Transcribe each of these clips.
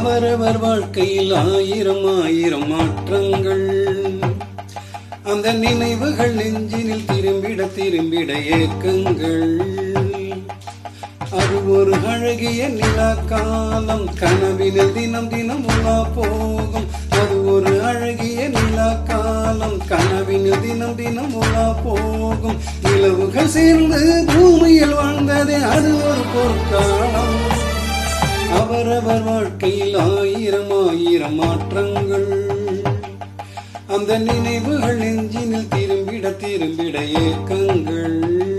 அவரவர் வாழ்க்கையில் ஆயிரம் ஆயிரம் மாற்றங்கள். அந்த நினைவுகள் நெஞ்சினில் திரும்பிட திரும்பிட ஏக்கங்கள். அது ஒரு அழகிய நிலா காலம். கனவினில் தினம் தினம் உலா போகும். அது ஒரு அழகிய நிலா காலம். கனவினில் தினம் தினம் உலா போகும். நிலவுகள் சேர்ந்து பூமியில் வாழ்ந்ததே அது ஒரு பொற்காலம். அவரவர் வாழ்க்கையில் ஆயிரம் ஆயிரம் மாற்றங்கள். அந்த நினைவுகள் நெஞ்சினில் திரும்பிட திரும்பிட ஏக்கங்கள்.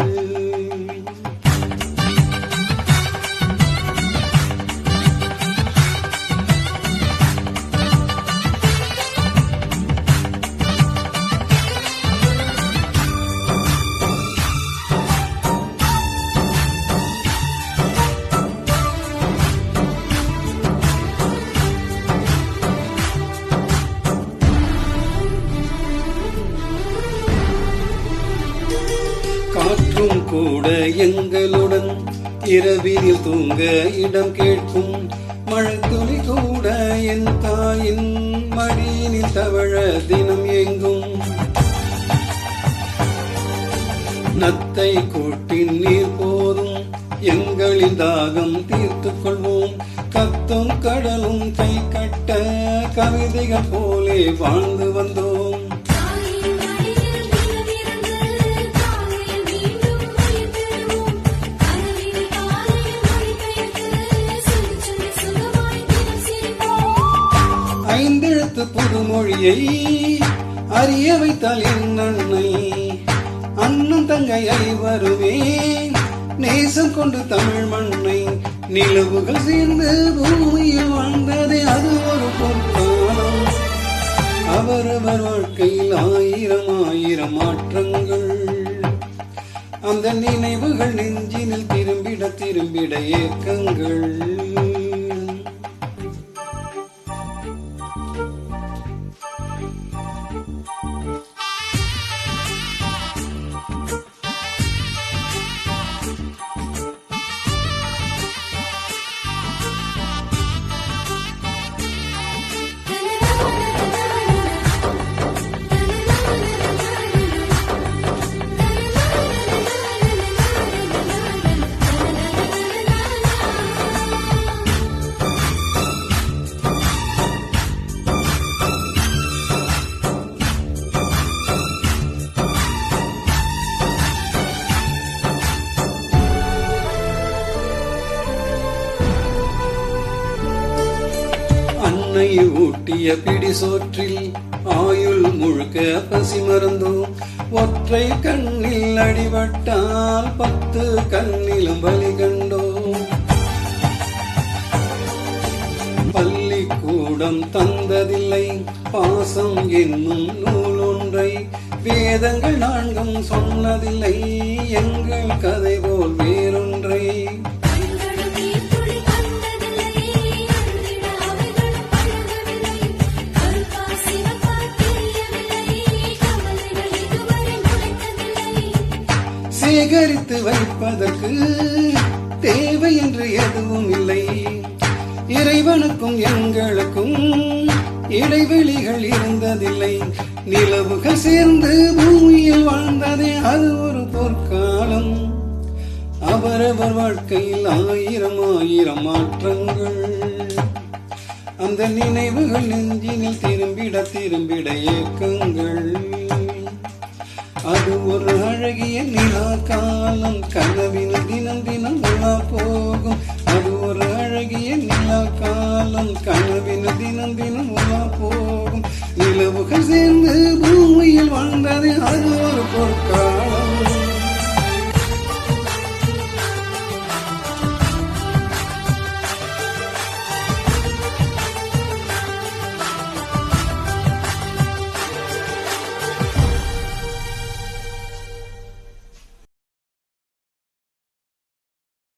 காற்றும் கூட எங்களுடன் இரவினில் தூங்க இடம் கேட்கும் மழைத்துளி கூட என் தாயின் மடியினில் தவழ தினம் எங்கும். நத்தை கூட்டின் நீர் போதும் எங்களின் தாகம் தீர்த்துக் கொள்வோம். கத்தும் கடலும் கை கட்ட கவிதைகள் போலே வாழ்ந்து வந்தோம். ஐந்தெழுத்து புதுமொழியை அறிய வைத்தால் என் அன்னை. அண்ணன் தங்கையை வருவேன். நேசம் கொண்டு தமிழ் மண்ணை நிலவுகள் சேர்ந்து பூமியில் வாழ்ந்ததே அது ஒரு பொற்காலம். அவரவர் வாழ்க்கையில் ஆயிரம் ஆயிரம் மாற்றங்கள். அந்த நினைவுகள் நெஞ்சினில் திரும்பிட திரும்பிட ஏக்கங்கள். அன்னை ஊட்டிய பிடி சோற்றில் ஆயுள் முழுக்க பசி மறந்தோம். ஒற்றை கண்ணில் அடிபட்டால் பத்து கண்ணிலும் பலி கண்டோம். பள்ளிக்கூடம் தந்ததில்லை பாசம் என்னும் நூல் ஒன்றை வேதங்கள் நான்கும் சொன்னதில்லை எங்கள் கதை போல் வேறொன்றை சேகரித்து வைப்பதற்கு தேவை என்று எதுவும் இல்லை. இறைவனுக்கும் எங்களுக்கும் இடைவெளிகள் இருந்ததில்லை. நிலவுகள் சேர்ந்து பூமியில் வாழ்ந்ததே அது ஒரு பொற்காலம். அவரவர் வாழ்க்கையில் ஆயிரம் ஆயிரம் மாற்றங்கள். அந்த நினைவுகள் நெஞ்சினில் திரும்பிட திரும்பிட இயக்கங்கள் அது ஒரு அழகிய நிலா காலம் கனவில் தினம் தினம் உலா போகும். அது ஒரு அழகிய நிலா காலம் கனவில் தினம் தினம் உலா போகும். நிலவுகள் சேர்ந்து பூமியில் வாழ்ந்தது அது ஒரு பொற்காலம்